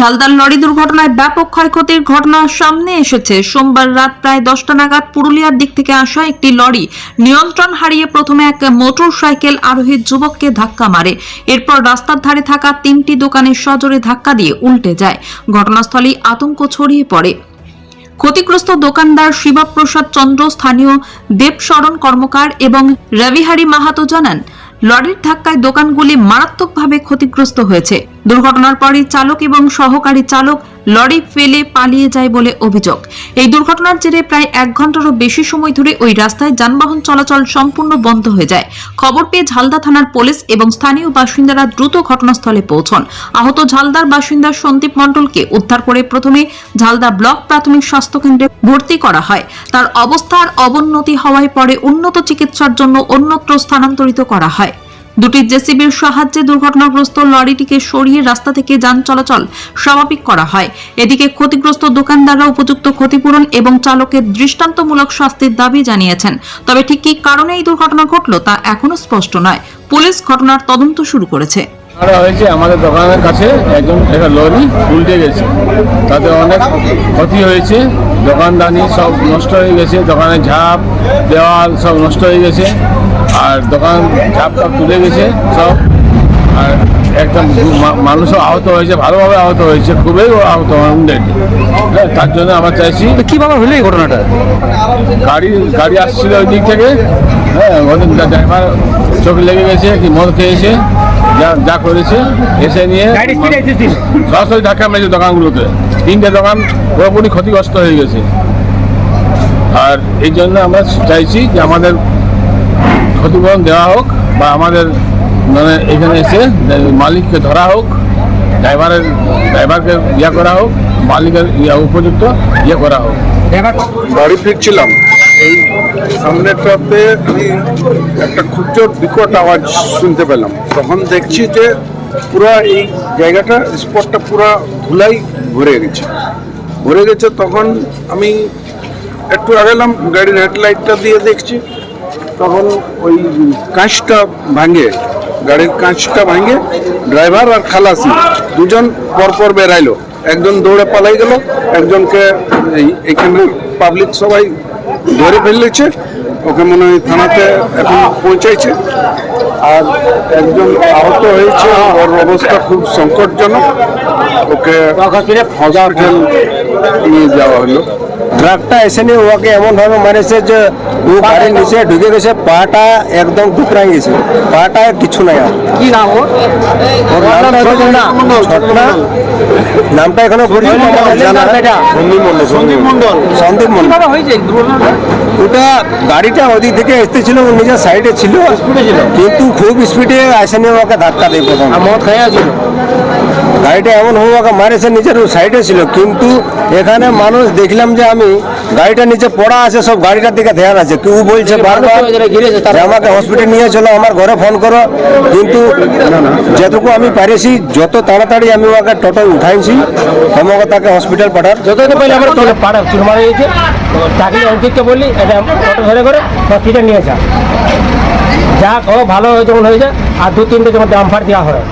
ঝালদার lorry দুর্ঘটনায় ব্যাপক ক্ষয়ক্ষতির ঘটনা সামনে এসেছে। সোমবার রাত প্রায় দশটা নাগাদ পুরুলিয়ার দিক থেকে আসা একটি লরি নিয়ন্ত্রণ হারিয়ে প্রথমে এক মোটর সাইকেল আরোহী যুবককে ধাক্কা মারে। এরপর রাস্তার ধারে থাকা তিনটি দোকানের সজোরে ধাক্কা দিয়ে উল্টে যায়। ঘটনাস্থলেই আতঙ্ক ছড়িয়ে পড়ে। ক্ষতিগ্রস্ত দোকানদার শিবপ্রসাদ চন্দ্র, স্থানীয় দেবশরণ কর্মকার এবং রবিহারি মাহাতো জানান, লরির ধাক্কায় দোকানগুলি মারাত্মকভাবে ক্ষতিগ্রস্ত হয়েছে। দুর্ঘটনার পরে চালক এবং সহকারী চালক লরি ফেলে পালিয়ে যায় বলে অভিযোগ। এই দুর্ঘটনার জেরে প্রায় এক ঘন্টারও বেশি সময় ধরে ওই রাস্তায় যানবাহন চলাচল সম্পূর্ণ বন্ধ হয়ে যায়। খবর পেয়ে ঝালদা থানার পুলিশ এবং স্থানীয় বাসিন্দারা দ্রুত ঘটনাস্থলে পৌঁছন। আহত ঝালদার বাসিন্দা সন্দীপ মণ্ডলকে উদ্ধার করে প্রথমে ঝালদা ব্লক প্রাথমিক স্বাস্থ্য কেন্দ্রে ভর্তি করা হয়। তার অবস্থার অবনতি হওয়ায় পরে উন্নত চিকিৎসার জন্য অন্যত্র স্থানান্তরিত করা হয়। দুটি জেসিবির সাহায্যে দুর্ঘটনাগ্রস্ত লরিটিকে সরিয়ে রাস্তা থেকে যান চলাচল স্বাভাবিক করা হয়। এদিকে ক্ষতিগ্রস্ত দোকানদাররা উপযুক্ত ক্ষতিপূরণ এবং চালকের দৃষ্টান্তমূলক শাস্তির দাবি জানিয়েছেন। তবে ঠিক কী কারণে এই দুর্ঘটনা ঘটল তা এখনও স্পষ্ট নয়। পুলিশ ঘটনার তদন্ত শুরু করেছে। হয়েছে আমাদের দোকানের কাছে একজন একটা লরি উল্টে গেছে। তাতে অনেক ক্ষতি হয়েছে। দোকানদানি সব নষ্ট হয়ে গেছে। দোকানের ঝাপ, দেওয়াল সব নষ্ট হয়ে গেছে। আর দোকান চাপ টাপ তুলে গেছে সব। আর একটা মা- মানুষও আহত হয়েছে ভালোভাবে আহত হয়েছে খুবই আহত উন্ডেড হ্যাঁ তার জন্য আমরা চাইছি তো কীভাবে হলো এই ঘটনাটা? গাড়ি গাড়ি আসছিল ওই দিক থেকে। হ্যাঁ ওদের ড্রাইভার চোখ লেগে গেছে কি মদ খেয়েছে যা যা করেছে এসে নিয়ে সরাসরি ধাক্কা মেরেছে দোকানগুলোতে। তিনটে দোকান পুরোপুরি ক্ষতিগ্রস্ত হয়ে গেছে। আর এই জন্য আমরা চাইছি যে আমাদের ক্ষতিপূরণ দেওয়া হোক বা আমাদের মানে এখানে এসে মালিককে ধরা হোক ড্রাইভারের ড্রাইভারকে ইয়ে করা হোক মালিকের ইয়া উপযুক্ত ইয়ে করা হোক। বাড়ি ফিরছিলাম। এই সামনেটাতে আমি একটা খুব জোর বিকট আওয়াজ শুনতে পেলাম। তখন দেখছি যে পুরো এই জায়গাটা স্পটটা পুরো ধুলাই ভরে গেছে। ভরে গেছে তখন আমি একটু আগেলাম গাড়ির হেডলাইটটা দিয়ে দেখছি। তখন ওই কাঁচটা ভাঙে গাড়ির কাঁচটা ভাঙে ড্রাইভার আর খালাসি দুজন পরপর বেরাইলো একজন দৌড়ে পালাই গেল একজনকে এইখানে পাবলিক সবাই ধরে ফেলেছে ওকে মনে হয় থানাতে এখন পৌঁছাইছে। আর একজন আহত হয়েছে ওর অবস্থা খুব সংকটজনক ওকে হসপিটাল নিয়ে যাওয়া হলো। ট্রাকটা এসে নিয়ে ওকে এমন ভাবে মারেছে যে ও গাড়ির নিচে ঢুকে গেছে পাটা একদম টুকরাই গেছে। পাটা কিছু নাই আর। কি নাম ওর? ওর নামটা এখনও নামটা সন্দীপ মন্ডল সন্দীপ ওটা গাড়িটা ওদিক থেকে এসতেছিল ও নিজের সাইডে ছিল। কিন্তু খুব স্পিডে আসে নিয়ে ওকে ধাক্কা দেয় প্রথম। মদ খাইয়া ছিল? গাড়িটা এমন হয়ে ওকে মারেছে নিজের সাইডে ছিল। কিন্তু এখানে মানুষ দেখলাম যে আমি গাড়িটা নিচে পড়া আছে সব গাড়িটার দিকে ধ্যান আছে। কেউ বলছে বারবার যে আমাকে হসপিটাল নিয়ে চলো আমার ঘরে ফোন করো। কিন্তু যেটুকু আমি পারেছি যত তাড়াতাড়ি আমি ওকে টোটো উঠাইছি আমাকে তাকে হসপিটাল পাঠার। যতদিন পরে আমার চলে পাড়া চুর মারা গেছে তাকে অঙ্কিতকে বললি এটা অটো ধরে করে হসপিটাল নিয়ে যা যা ভালো হয়ে যখন হয়েছে আর দু তিনটে যখন ডাম্পার দেওয়া হয়।